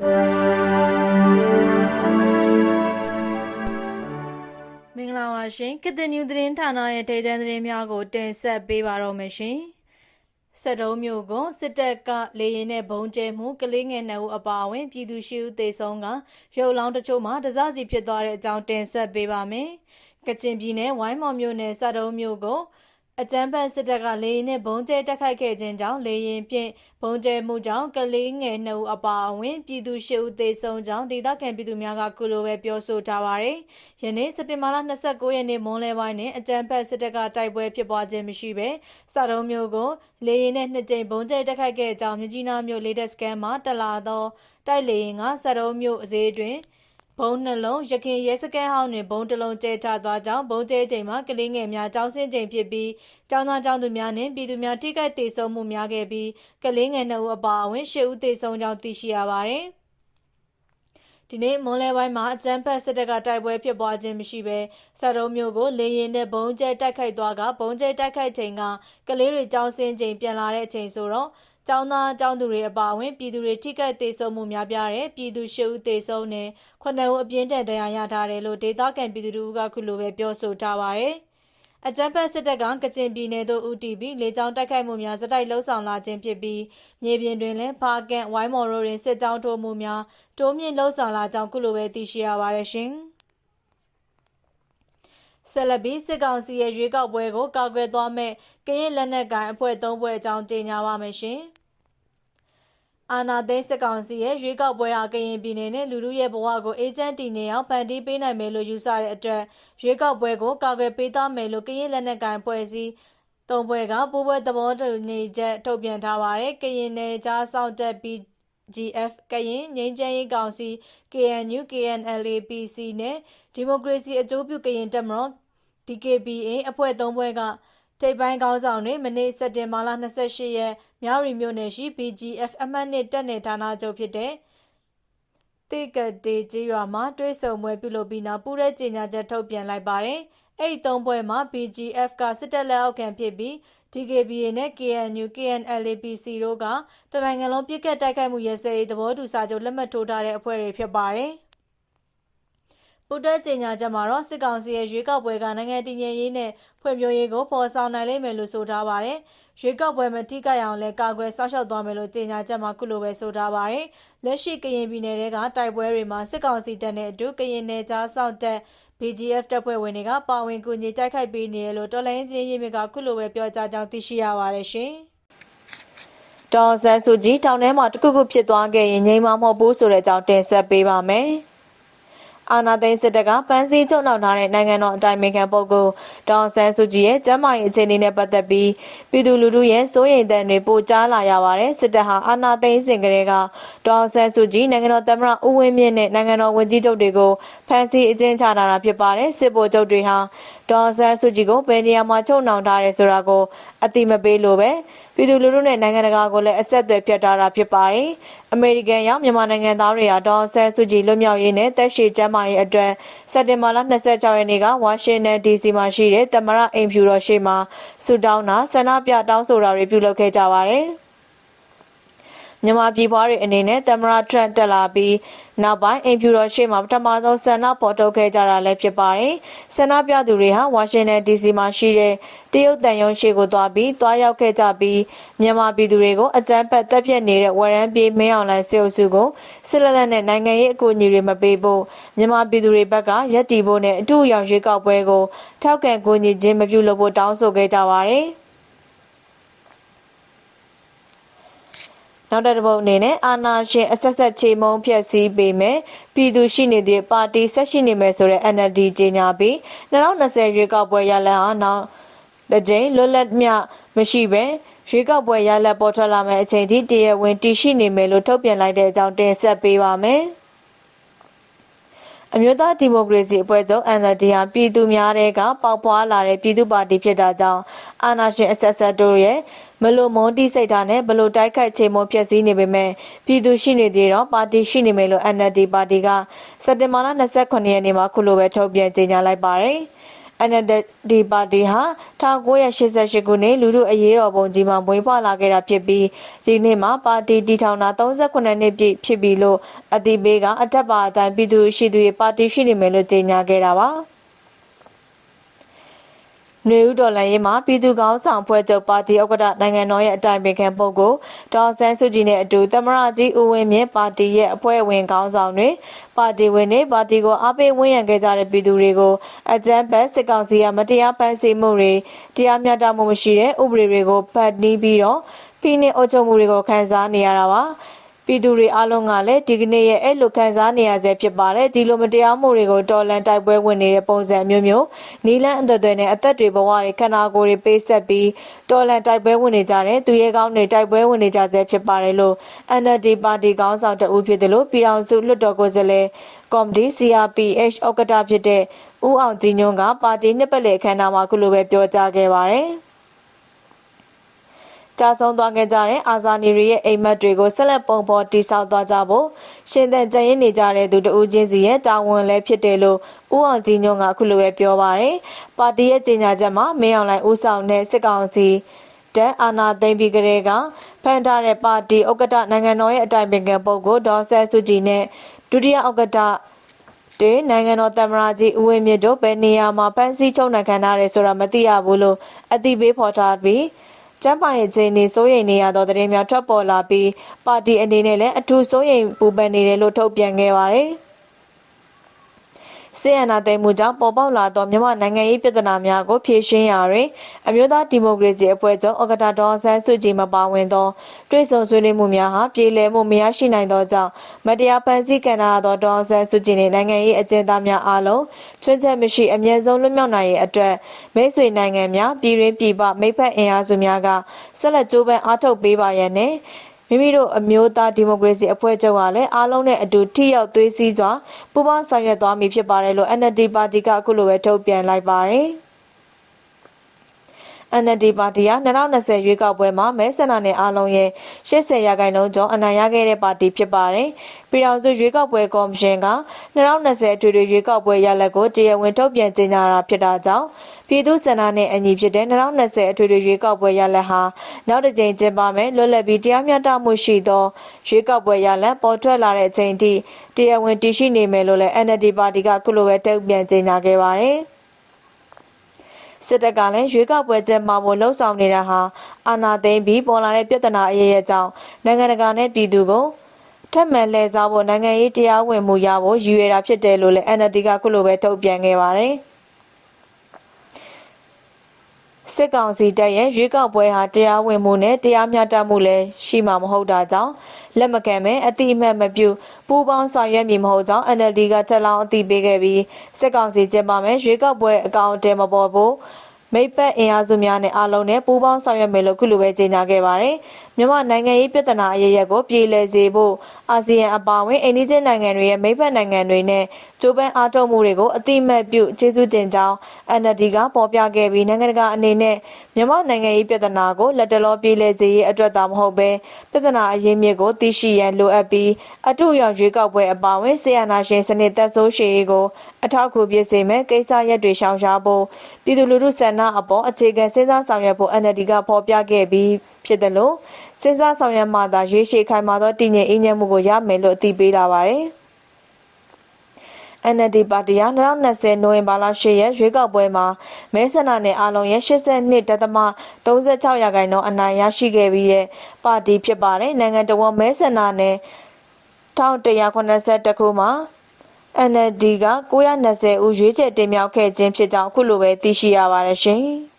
မင်္ဂလာပါရှင်ကစ်တနျူသတင်းဌာနရဲ့ဒေသန်သတင်းများကို တင်ဆက်ပေးပါတော့မယ်ရှင်စက်တုံးမျိုးကိုစစ်တပ်ကလေရင်နဲ့ဘုံကျဲမှုကလေးငယ်နှစ်ဦးအပါအဝင်ပြည်သူရှိဦးသေဆုံးကရုပ်လောင်းတချို့မှာတစစီဖြစ်သွားတဲ့အကြောင်းတင်ဆက်ပေးပါမယ်ကချင်ပြည်နယ်ဝိုင်းမော်မြို့နယ်စက်တုံးမျိုးကို အကြမ်းဖက်စစ်တပ်ကလေရင်နဲ့ဘုံကျဲတက်ခိုက်ခဲ့ခြင်းကြောင့်လေရင်ဖြင့်ဘုံကျဲမှုကြောင့်ကလေးငယ်နှစ်ဦးအပါအဝင်ပြည်သူရှိဦးသေဆုံးကြောင်းဒေသခံပြည်သူများကကုလိုပဲပြောဆိုထားပါတယ်။ယနေ့စက်တင်ဘာလ29ရက်နေ့မွန်းလယ်ပိုင်းတွင်အကြမ်းဖက်စစ်တပ်ကတိုက်ပွဲဖြစ်ပွားခြင်းမရှိဘဲစတုံးမျိုးကိုလေရင်နဲ့နှစ်ကြိမ်ဘုံကျဲတက်ခိုက်ခဲ့ကြောင်းမြကြီးနားမြို့လေတက်စကန်မှာတလာသောတိုက်လေရင်ကစတုံးမျိုးအစည်းတွင် ဘုံနှလုံးရခင်ရဲစကန်ဟောင်းတွင်ဘုံတစ်လုံးကျဲချသွားကြောင်းဘုံကျဲချိန်မှာကလေးငယ်များကြောင်းစင်းချိန်ဖြစ်ပြီးကျောင်းသားကျောင်းသူများနှင့်ပြည်သူများထိခိုက်ဒေဆုံးမှုများခဲ့ပြီးကလေးငယ်နှစ်ဦးအပါအဝင်ရှစ်ဦးဒေဆုံးကြောင်းသိရှိရပါသည်ဒီနေ့မွန်လဲပိုင်းမှာအကြမ်းဖက်စစ်တပ်ကတိုက်ပွဲဖြစ်ပွားခြင်းမရှိဘဲစက်တုံးမျိုးကိုလေရင်နဲ့ဘုံကျဲတိုက်ခိုက်သွားကဘုံကျဲတိုက်ခိုက်ချိန်ကကလေးတွေကြောင်းစင်းချိန်ပြန်လာတဲ့အချိန်ဆိုတော့ ကျောင်းသားကျောင်းသူတွေအပါအဝင်ပြည်သူတွေထိခိုက်ဒေဆုံးမှုများပြားတယ်ပြည်သူရှစ်ဦးဒေဆုံးနဲ့ခုနှစ်ဦးအပြင်းထန်တရားရထားတယ်လို့ဒေသခံပြည်သူတို့ကခုလိုပဲပြောဆိုထားပါတယ်အကြမ်းဖက်စစ်တပ်ကကချင်ပြည်နယ်သို့ဦးတည်ပြီးလေကြောင်းတိုက်ခိုက်မှုများစတိုက်လှုံ့ဆော်လာခြင်းဖြစ်ပြီးမြေပြင်တွင်လည်းဖားကန်ဝိုင်းမော်ရိုတွင်စစ်ကြောင်းထိုးမှုများတိုးမြင့်လှုံ့ဆော်လာကြောင်းခုလိုပဲသိရှိရပါတယ်ရှင်။ဆက်လက်ပြီးစစ်ကောင်စီရဲ့ရွေးကောက်ပွဲကိုကောက်ွယ်သွားမဲ့ကရင်လက်နက်ကိုင်အဖွဲ့၃ဖွဲ့အကြောင်းတင်ညာပါမယ်ရှင်။ အာနာသိန်းစစ်ကောင်စီရဲ့ရွေးကောက်ပွဲဟာကရင်ပြည်နယ်နဲ့လူလူရဲ့ဘဝကိုအေဂျင့်တီနေအောင်ဖန်တီးပေးနိုင်မယ်လို့ယူဆတဲ့အတွက်ရွေးကောက်ပွဲကိုကာကွယ်ပေးသားမယ်လို့ကရင်လက်နက်ကိုင်ဖွဲ့စည်းသုံးဘွဲကပူးပွဲသဘောတူညီချက်ထုတ်ပြန်ထားပါတယ်ကရင်နယ်ကြားစောင့်တက်ပြီး GF ကရင်ငင်းချမ်းရေးကောင်စီ KNU KNLAPC နဲ့ဒီမိုကရေစီအကျိုးပြုကရင်တက်မတော် DKBA အဖွဲ့သုံးဘွဲက ထိပ်ပိုင်းကောင်းဆောင်တွေမနေ့စက်တင်ဘာလ28ရက်မြရီမြို့နယ်ရှိ BGF အမှတ်နှစ်တက်နယ်ဌာနချုပ်ဖြစ်တဲ့တေကတေကြီးရွာမှာတွဲဆုံပွဲပြုလုပ်ပြီးနောက်ပူးရဲကြေညာချက်ထုတ်ပြန်လိုက်ပါတယ်။အဲ့ဒီသုံးပွဲမှာ BGF ကစစ်တပ်လက်အောက်ခံဖြစ်ပြီး DKBA နဲ့ KNU KNLAPC တို့ကတနိုင်ငံလုံးပြစ်ခတ်တိုက်ခိုက်မှုရဲစဲရေးသဘောတူစာချုပ်လက်မှတ်ထိုးထားတဲ့အဖွဲ့တွေဖြစ်ပါတယ်။ ပူတက်ကြေညာချက်မှာတော့စစ်ကောင်စီရဲ့ရွေးကောက်ပွဲကနိုင်ငံတည်ငြိမ်ရေးနဲ့ဖွံ့ဖြိုးရေးကိုပေါ်ဆောင်နိုင်လိမ့်မယ်လို့ဆိုထားပါတယ်။ရွေးကောက်ပွဲမတိကျအောင်လည်းကာကွယ်စောင့်ရှောက်သွားမယ်လို့ကြေညာချက်မှာခုလိုပဲဆိုထားပါတယ်။လက်ရှိကရင်ပြည်နယ်ကတိုက်ပွဲတွေမှာစစ်ကောင်စီတပ်နဲ့အတူကရင်နယ်ကြားစောင့်တပ် BGF တပ်ဖွဲ့ဝင်တွေကပါဝင်ကူညီတိုက်ခိုက်ပေးနေရလို့တော်လိုင်းချင်းရေးမြစ်ကခုလိုပဲပြောကြားကြောင်းသိရှိရပါတယ်ရှင်။တော်ဆန်စုကြည်တောင်ထဲမှာတခုခုဖြစ်သွားခဲ့ရင်ငြိမ်းမမဟုတ်ဘူးဆိုတဲ့အကြောင်းတင်ဆက်ပေးပါမယ်။ အာနာသိန်းစစ်တပ်ကဖမ်းဆီးချုပ်နှောင်ထားတဲ့နိုင်ငံတော်အတိုင်ပင်ခံပုဂ္ဂိုလ်ဒေါန်ဆန်းစုကြည်ရဲ့ကျန်းမာရေးအခြေအနေနဲ့ပတ်သက်ပြီးပြည်သူလူထုရဲ့စိုးရိမ်တဲ့တွေပိုကြားလာရပါတယ်စစ်တပ်ဟာအာနာသိန်းစင်ကလေးကဒေါန်ဆန်းစုကြည်နိုင်ငံတော်သမ္မတဦးဝင်းမြင့်နဲ့နိုင်ငံတော်ဝန်ကြီးချုပ်တွေကိုဖမ်းဆီးအကျဉ်းချထားတာဖြစ်ပါတယ်စစ်ဗိုလ်ချုပ်တွေဟာဒေါန်ဆန်းစုကြည်ကိုဘယ်နေရာမှာချုပ်နှောင်ထားတယ်ဆိုတာကိုအတိမပေးလို့ပဲ ပြည်သူလူထုနဲ့နိုင်ငံတကာကိုလည်းအဆက်အသွယ်ဖြတ်ထားတာဖြစ်ပါတယ်။အမေရိကန်ရောက်မြန်မာနိုင်ငံသားတွေဟာဒေါ်ဆန်စုကြည်လွတ်မြောက်ရေးနဲ့တက်ရှိကျမ်းမာရေးအတွက်စက်တင်ဘာလ26ရက်နေ့ကဝါရှင်တန် DC မှာရှိတဲ့တမရအိမ်ဖြူတော်ရှိမှာဆူတောင်းတာဆန္ဒပြတောင်းဆိုတာတွေပြုလုပ်ခဲ့ကြပါတယ်။ မြန်မာပြည်ပွားတွေအနေနဲ့သမရထရန့်တက်လာပြီးနောက်ပိုင်းအိမ်ဖြူတော်ရှေ့မှာပထမဆုံးဆန္ဒပေါ်ထုတ်ခဲ့ကြတာလည်းဖြစ်ပါတယ်။ဆန္ဒပြသူတွေဟာဝါရှင်တန် DC မှာရှိတဲ့တရုတ်တန်ယုံရှေ့ကိုသွားပြီးတွားရောက်ခဲ့ကြပြီးမြန်မာပြည်သူတွေကိုအကြမ်းဖက်တပ်ဖြတ်နေတဲ့ဝရမ်းပြေးမင်းအောင်လှိုင်စေအုပ်စုကိုစစ်လက်လက်နဲ့နိုင်ငံရေးအကူအညီတွေမပေးဖို့မြန်မာပြည်သူတွေဘက်ကရက်တီဖို့နဲ့အထူးရောင်ရွေးကောက်ပွဲကိုထောက်ခံကူညီခြင်းမပြုလုပ်ဖို့တောင်းဆိုခဲ့ကြပါတယ်။ နောက်တစ်ပုတ်အနေနဲ့အာနာရှင်အဆက်ဆက်ချေမုံဖြက်စီးပေးမယ်ပြည်သူရှိနေတဲ့ပါတီဆက်ရှိနေမယ်ဆိုတဲ့ NLD ကြေညာပြီး2020ရွေးကောက်ပွဲရလဒ်ဟာနောက်တစ်ကြိမ်လွတ်လပ်မြမရှိပဲရွေးကောက်ပွဲရလဒ်ပေါ်ထွက်လာမယ့်အချိန်ထိတရဝင်တည်ရှိနေမယ်လို့ထုတ်ပြန်လိုက်တဲ့အကြောင်းတင်ဆက်ပေးပါမယ်။ အမျိုးသားဒီမိုကရေစီအဖွဲ့ချုပ် NLD ဟာပြည်သူများတဲ့ကပေါက်ပွားလာတဲ့ပြည်သူပါတီဖြစ်တာကြောင့်အာဏာရှင်အဆက်ဆက်တို့ရဲ့မလိုမွန်တိစိတ်ထားနဲ့ဘလို့တိုက်ခိုက်ချိန်မဖျက်ဆီးနေပေမဲ့ပြည်သူရှိနေသေးတော့ပါတီရှိနေမယ်လို့ NLD ပါတီကစက်တင်ဘာလ29ရက်နေ့မှာခုလိုပဲထုတ်ပြန်ကြေညာလိုက်ပါတယ် NLD ပါတီဟာ1988ခုနှစ်လူထုအရေးတော်ပုံကြီးမှာမွေးဖွားလာခဲ့တာဖြစ်ပြီးဒီနှစ်မှာပါတီတည်ထောင်တာ38နှစ်ပြည့်ဖြစ်ပြီလို့အတိပေးကအထက်ပါအတိုင်းပြည်သူရှိသူတွေပါတီရှိနေမယ်လို့ကြေညာခဲ့တာပါ။ နွေဦးတော်လှန်ရေးမှာပြည်သူ့ကောင်းဆောင်ဖွဲ့ချုပ်ပါတီဥက္ကဋ္ဌနိုင်ငံတော်ရဲ့အတိုင်ပင်ခံပုဂ္ဂိုလ်ဒေါ်ဆန်းစုကြည်နဲ့အတူသမရကြီးဦးဝင်းမြင့်ပါတီရဲ့အဖွဲ့ဝင်ကောင်းဆောင်တွေပါတီဝင်တွေပါတီကိုအားပေးဝန်းရံခဲ့ကြတဲ့ပြည်သူတွေကိုအကြမ်းဖက်စစ်ကောင်စီကမတရားဖန်ဆီးမှုတွေတရားမျှတမှုမရှိတဲ့ဥပဒေတွေကိုဖတ်နှီးပြီးတော့ဖိနှိပ်အုပ်ချုပ်မှုတွေကိုခံစားနေရတာပါ ပြည်သူတွေအားလုံးကလည်းဒီကနေ့ရဲ့အဲ့လိုခံစားနေရဆဲဖြစ်ပါတယ်ဒီလိုမတရားမှုတွေကိုတော်လန်တိုက်ပွဲဝင်နေတဲ့ပုံစံမျိုးမျိုးနီလန်းအသွက်သွဲနဲ့အသက်တွေဘဝတွေခန္ဓာကိုယ်တွေပေးဆက်ပြီးတော်လန်တိုက်ပွဲဝင်နေကြတဲ့သူရဲကောင်းတွေတိုက်ပွဲဝင်နေကြဆဲဖြစ်ပါတယ်လို့ NLD ပါတီကောင်းဆောင်တဦးဖြစ်တယ်လို့ပြည်အောင်စုလွှတ်တော်ကိုယ်စားလှယ်ကော်မတီ CRPH ဥက္ကဋ္ဌဖြစ်တဲ့ဦးအောင်ကြည်ညွန့်ကပါတီနှစ်ပတ်လည်အခမ်းအနားမှာခုလိုပဲပြောကြားခဲ့ပါတယ်။ ကြာဆုံးသွားခဲ့ကြတဲ့အာဇာနည်တွေရဲ့အိမ်မက်တွေကိုဆက်လက်ပုံဖော်တည်ဆောက်သွားကြဖို့ရှင်သန်ကြံရင်နေကြတဲ့သူတဦးချင်းစီရဲ့တာဝန်လည်းဖြစ်တယ်လို့ဦးအောင်ကြည်ညွန့်ကအခုလိုပဲပြောပါတယ်။ပါတီရဲ့ကြေညာချက်မှာမင်းအောင်လှိုင်ဦးဆောင်တဲ့စစ်ကောင်စီတက်အာနာသိမ့်ပြီးကလေးကဖန်ထားတဲ့ပါတီဥက္ကဋ္ဌနိုင်ငံတော်ရဲ့အတိုင်ပင်ခံပုဂ္ဂိုလ်ဒေါ်ဆဲစုကြည်နဲ့ဒုတိယဥက္ကဋ္ဌတဲ့နိုင်ငံတော်သမ္မတကြီးဦးဝင်းမြင့်တို့ဘယ်နေရာမှာဖမ်းဆီးချုပ်နှံခံထားတယ်ဆိုတာမသိရဘူးလို့အသိပေးဖော်ထားပြီး ကျန်းမာရေးခြေနေစိုးရိမ်နေရသောသတင်းများထွက်ပေါ်လာပြီးပါတီအနေနဲ့လည်းအထူးစိုးရိမ်ပူပန်နေတယ်လို့ထုတ်ပြန်ခဲ့ပါတယ်။ ဆီယနာသိမ်းမှုကြောင့်ပေါ်ပေါက်လာသောမြန်မာနိုင်ငံရေးပြဿနာများကိုဖြေရှင်းရာတွင်အမျိုးသားဒီမိုကရေစီအဖွဲ့ချုပ်ဥက္ကဋ္ဌဒေါ်ဆန်းစုကြည်မပါဝင်သောတွဲဆုံဆွေးနွေးမှုများဟာပြည်လည်မှုမရရှိနိုင်သောကြောင့်မတရားဖန်ဆီးကန်ရသောဒေါ်ဆန်းစုကြည်နှင့်နိုင်ငံရေးအကျဉ်းသားများအားလုံးချွင်းချက်မရှိအမြဲဆုံးလွတ်မြောက်နိုင်ရေးအတွက်မိတ်ဆွေနိုင်ငံများပြည်ရင်းပြည်ပမိဖက်အင်အားစုများကဆက်လက်ကြိုးပမ်းအားထုတ်ပေးပါရန်နှင့် မိမိတို့အမျိုးသားဒီမိုကရေစီအဖွဲ့ချုပ်ကလည်းအားလုံးနဲ့အတူထိရောက်သွေးစည်းစွာပူးပေါင်းဆောင်ရွက်သွားမည်ဖြစ်ပါတယ်လို့ NLD ပါတီကအခုလိုပဲထုတ်ပြန်လိုက်ပါတယ်။ NLD ပါတီဟာ2020ရွေးကောက်ပွဲမှာမဲဆန္ဒနယ်အားလုံးရဲ့80ရာခိုင်နှုန်းကျော်အနိုင်ရခဲ့တဲ့ပါတီဖြစ်ပါတယ်။ပြည်ထောင်စုရွေးကောက်ပွဲကော်မရှင်က2020အထွေထွေရွေးကောက်ပွဲရလဒ်ကိုတရားဝင်ထုတ်ပြန်ကြေညာတာဖြစ်တာကြောင့်ပြည်သူ့စန္ဒနဲ့အညီဖြစ်တဲ့2020အထွေထွေရွေးကောက်ပွဲရလဒ်ဟာနောက်တစ်ကြိမ်ကျင်းပမယ်လွတ်လပ်ပြီးတရားမျှတမှုရှိသောရွေးကောက်ပွဲရလဒ်ပေါ်ထွက်လာတဲ့အချိန်ထိတရားဝင်တည်ရှိနေမယ်လို့လည်း NLD ပါတီကခုလိုပဲထုတ်ပြန်ကြေညာခဲ့ပါတယ်။ စစ်တပ်ကလည်းရွေးကောက်ပွဲကျင်းပဖို့လှုံ့ဆော်နေတာဟာအာဏာသိမ်းပြီးပေါ်လာတဲ့ပြဿနာအရေးရဲ့ကြောင့်နိုင်ငံတကာနဲ့ပြည်သူကိုထက်မှန်လဲစားဖို့နိုင်ငံရေးတရားဝင်မှုရဖို့ရည်ရွယ်တာဖြစ်တယ်လို့လည်း NLD ကခုလိုပဲထုတ်ပြန်ခဲ့ပါတယ်။ စစ်ကောင်စီတပ်ရဲ့ရွေးကောက်ပွဲဟာတရားဝင်မှုနဲ့တရားမျှတမှုလည်းရှိမှာမဟုတ်တာကြောင့်လက်မခံမဲအတိအမှတ်မပြုပူးပေါင်းဆောင်ရွက်မည်မဟုတ်ကြောင်း NLD ကထက်လောင်းအသိပေးခဲ့ပြီးစစ်ကောင်စီကျင်းပမယ်ရွေးကောက်ပွဲအကောင့်အတဲမပေါ်ဖို့ မိပတ်အင်အားစုများနဲ့အားလုံးနဲ့ပူးပေါင်းဆောင်ရွက်မယ်လို့ခုလိုပဲကြေညာခဲ့ပါတယ်။မြန်မာနိုင်ငံရေးပြဿနာအရေးရက်ကိုပြည်လည်စေဖို့အာဆီယံအပါအဝင်အိန္ဒိယနိုင်ငံတွေရဲ့မိဖက်နိုင်ငံတွေနဲ့ကြိုးပမ်းအားထုတ်မှုတွေကိုအတိမတ်ပြုကျေးဇူးတင်ကြောင်း NLD ကပေါ်ပြခဲ့ပြီးနိုင်ငံတကာအနေနဲ့မြန်မာနိုင်ငံရေးပြဿနာကိုလက်တလောပြည်လည်စေရေးအတွက်သာမဟုတ်ဘဲပြဿနာအရေးမြစ်ကိုသိရှိရန်လိုအပ်ပြီးအထူးရောင်ရွေးကောက်ပွဲအပါအဝင်ဆီယနာရှင်စနစ်သက်ဆိုးရှည်ရေးကိုအထောက်အကူဖြစ်စေမယ်ကိစ္စရပ်တွေရှောင်ရှားဖို့ပြည်သူလူထုဆန္ဒအပေါ်အခြေခံစဉ်းစားဆောင်ရွက်ဖို့ NLD ကဖော်ပြခဲ့ပြီးဖြစ်တယ်လို့စဉ်းစားဆောင်ရွက်မှသာရေရှည်ခိုင်မာသောတည်ငြိမ်အေးချမ်းမှုကိုရမယ်လို့အသိပေးလာပါတယ်။ NLD ပါတီဟာ2020နိုဝင်ဘာလ10ရက်ရွေးကောက်ပွဲမှာမဲဆန္ဒနယ်အလုံးရဲ့82.36ရာခိုင်နှုန်းအနိုင်ရရှိခဲ့ပြီးတဲ့ပါတီဖြစ်ပါတယ်နိုင်ငံတော်မဲဆန္ဒနယ်1182ခုမှာ NLD က920ဦးရွေးချယ်တင်မြှောက်ခဲ့ခြင်းဖြစ်ကြောင်းအခုလိုပဲသိရှိရပါတယ်ရှင်။